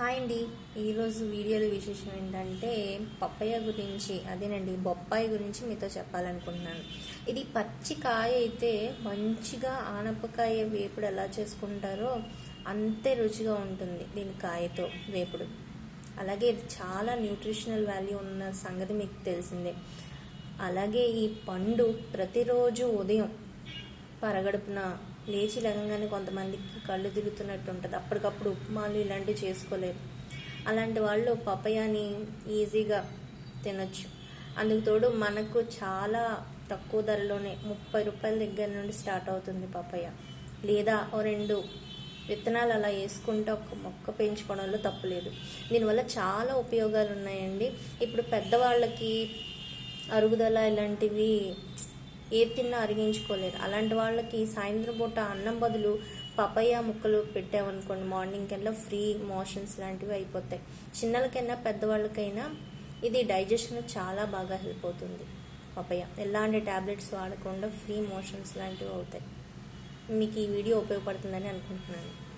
Hi అండి. ఈరోజు వీడియోలో విశేషం ఏంటంటే పప్పయ్య గురించి అదేనండి బొప్పాయి గురించి మీతో చెప్పాలనుకుంటున్నాను. ఇది పచ్చికాయ అయితే మంచిగా ఆనపకాయ వేపుడు ఎలా చేసుకుంటారో అంతే రుచిగా ఉంటుంది దీని కాయతో వేపుడు. అలాగే ఇది చాలా న్యూట్రిషనల్ వాల్యూ ఉన్న సంగతి మీకు తెలిసిందే. అలాగే ఈ పండు ప్రతిరోజు ఉదయం పరగడుపున లేచి లెగంగానే కొంతమందికి కళ్ళు తిరుగుతున్నట్టు ఉంటుంది. అప్పటికప్పుడు ఉప్మాలు ఇలాంటివి చేసుకోలేరు అలాంటి వాళ్ళు పపయాని ఈజీగా తినొచ్చు. అందుకు తోడు మనకు చాలా తక్కువ ధరలోనే ముప్పై రూపాయల దగ్గర నుండి స్టార్ట్ అవుతుంది పపయ. లేదా ఓ రెండు విత్తనాలు అలా వేసుకుంటే ఒక మొక్క పెంచుకోవడంలో తప్పులేదు దీనివల్ల చాలా ఉపయోగాలు ఉన్నాయండి ఇప్పుడు పెద్దవాళ్ళకి అరుగుదల ఇలాంటివి ఏ తిన్నా అరిగించుకోలేరు అలాంటి వాళ్ళకి సాయంత్రం పూట అన్నం బదులు పపయ్య ముక్కలు పెట్టామనుకోండి మార్నింగ్ కల్లా ఫ్రీ మోషన్స్ లాంటివి అయిపోతాయి. చిన్నలకైనా పెద్దవాళ్ళకైనా ఇది డైజెషన్ చాలా బాగా హెల్ప్ అవుతుంది. పపయ్య ఎలాంటి ట్యాబ్లెట్స్ వాడకుండా ఫ్రీ మోషన్స్ లాంటివి అవుతాయి. మీకు ఈ వీడియో ఉపయోగపడుతుందని అనుకుంటున్నాను.